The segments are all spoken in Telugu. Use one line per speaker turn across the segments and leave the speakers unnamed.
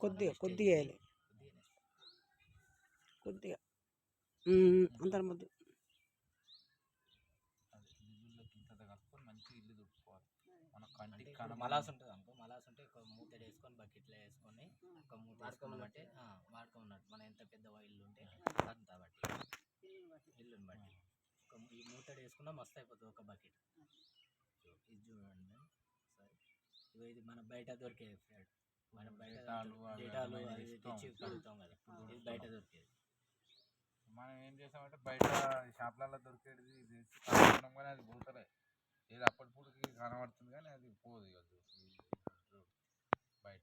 కొద్దిగా కొద్దిగా వేయాలి. కొద్దిగా. అంత ముద్దు.
మలాస్ ఉంటుంది అనుకో మలాస్ ఉంటే ఒక మూతడు వేసుకొని బకెట్లో వేసుకొని ఒక మూత వేసుకున్నట్టే వాడుకో ఉన్నట్టు మనం ఎంత పెద్ద ఇల్లు ఉంటే అంత బట్టి. ఇల్లుని బట్టి. ఒక ఈ మూతడు వేసుకున్నా మస్తు అయిపోతుంది ఒక బకెట్. ఇది చూడండి. సరే. ఇది మన బయట దొరికేది ఫ్రెండ్ మనం బయట
డేటాలు.
తెచ్చి కడుగుతాం కదా. ఇది బయట దొరికేది.
మనం ఏం చేసామంటే బయట షాప్లలో దొరికేది కానీ అది పోతలే. ఏది అప్పటిపూడికి కనబడుతుంది కానీ అది పోదు ఇక బయట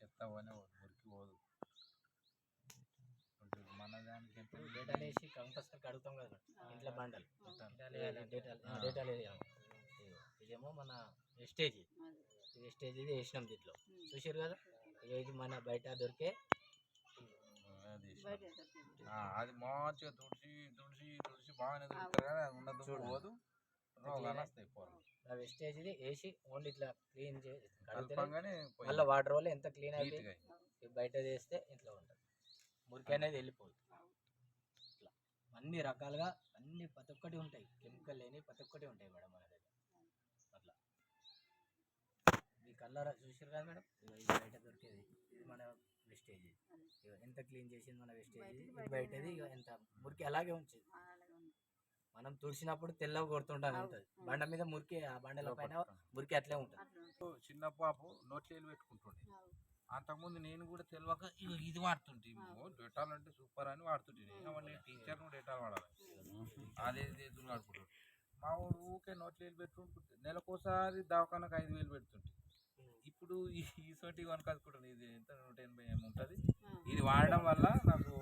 చెత్త పోనే పోదు మురికి పోదు. మన దానికి
డేటాలు వేసి కంపల్సరీ కడుగుతాం కదా ఇంట్లో బండలు. డేటాలు డేటాలు ఇదేమో మన వెస్టేజ్ ఇది వెస్టేజ్ ఇది వేసినాం దీంట్లో. చూసారు కదా? ఇది మన బయట దొరికే
అది ఆ, అది మంచిగా తుడిచి తుడిచి తుడిచి బాగానే తుడుతారు
ఆ వెస్టేజ్ ఇది వేసి ఓన్లీ ఇట్లా క్లీన్ చేసి మళ్ళీ వాటర్ వల్ల ఎంత క్లీన్ ఇది బయట చేస్తే ఇట్లా ఉంటుంది. మురికి అనేది వెళ్ళిపోదు. ఇట్లా. అన్ని రకాలుగా అన్ని ప్రతి ఒక్కటి ఉంటాయి. కెమికల్ లేని ప్రతి ఒక్కటి ఉంటాయి మేడం మన దగ్గర అట్లా ఈ కలర్ చూసారు కదా మేడం? ఇది బయట దొరికేది ఇది మన వెస్టేజ్ ఇగో ఎంత క్లీన్ చేసింది మన వెస్టేజ్ ఇది బయటది ఇక ఎంత మురికి అలాగే ఉంచేది. మనం తుడిచినప్పుడు తెల్లగా కొడుతుంటాను ఉంటుంది బండ మీద మురికి ఆ బండల పైన మురికి అట్లే ఉంటుంది.
చిన్న పాపు నోట్లేలు పెట్టుకుంటుండే. అంతకుముందు నేను కూడా తెలియక ఇది వాడుతుంటే డెటాల్ అంటే సూపర్ అని వాడుతుంటే నేను మళ్ళీ టీచర్ డెటాల్ వాడాలి. అదే వాడుకుంటుంటే మా ఊరు ఊకే నోట్లేలు పెట్టుకుంటుంటే నెలకోసారి దవాఖానకు ఐదు వేలు పెడుతుంటే. ఇప్పుడు ఈ ఈసోటి కొనుకొచ్చుకుంటాను ఇది ఎంత? నూట ఎనభై ఏమో ఉంటుంది. ఇది వాడడం వల్ల నాకు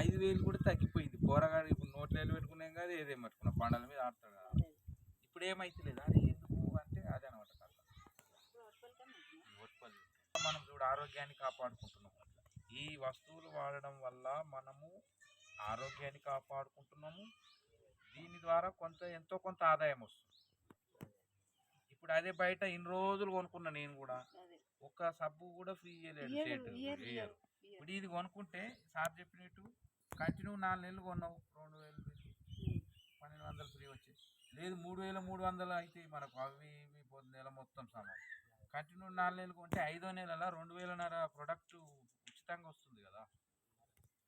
ఐదు వేలు కూడా తగ్గిపోయింది. కూరగాయలు ఇప్పుడు నోట్లేలు పెట్టుకున్నాం కదా ఏదేం పట్టుకున్నా? పండల మీద ఆడతాడు కదా. ఇప్పుడు ఏమైతలేదు? అది ఎందుకు అంటే అదే అనమాట. మనం చూడు ఆరోగ్యాన్ని కాపాడుకుంటున్నాం. ఈ వస్తువులు వాడడం వల్ల మనము ఆరోగ్యాన్ని కాపాడుకుంటున్నాము. దీని ద్వారా కొంత ఎంతో కొంత ఆదాయం వస్తుంది. ఇప్పుడు అదే బయట ఇన్ని రోజులు కొనుక్కున్నా నేను కూడా. ఒక్క సబ్బు కూడా ఫ్రీ చేయలేడు వేయరు ఇప్పుడు ఇది కొనుక్కుంటే సార్ చెప్పినట్టు కంటిన్యూ నాలుగు నెలలు కొన్నావు. రెండు వేలు పన్నెండు వందలు ఫ్రీ వచ్చి లేదు మూడు వేల మూడు వందలు అయితే మనకు అవి ఇవి నెల మొత్తం సామాన్. కంటిన్యూ నాలుగు నెలలు కొంటే ఐదో నెలల రెండు వేలన్నర ప్రొడక్ట్ ఉచితంగా వస్తుంది కదా.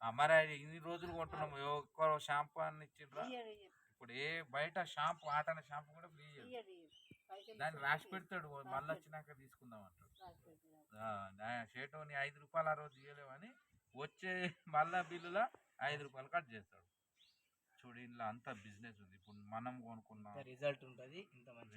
మరి అది ఇన్ని రోజులు కొంటున్నాము ఒక్క షాంపూ అని ఇచ్చిండ్రా ఇప్పుడు ఏ బయట షాంపూ ఆటన షాంపూ కూడా ఫ్రీ దాన్ని రాసి పెడతాడు మళ్ళీ వచ్చినాక తీసుకుందాం అంటాడు. షేటోని ఐదు రూపాయలు ఆ రోజు ఇవ్వలేమని వచ్చే మళ్ళా బిల్లులో ఐదు రూపాయలు కట్ చేస్తాడు. చూడు ఇంట్లో అంత బిజినెస్ ఉంది. ఇప్పుడు మనం కొనుక్కున్నాం.
రిజల్ట్ ఉంటుంది ఇంత మంచి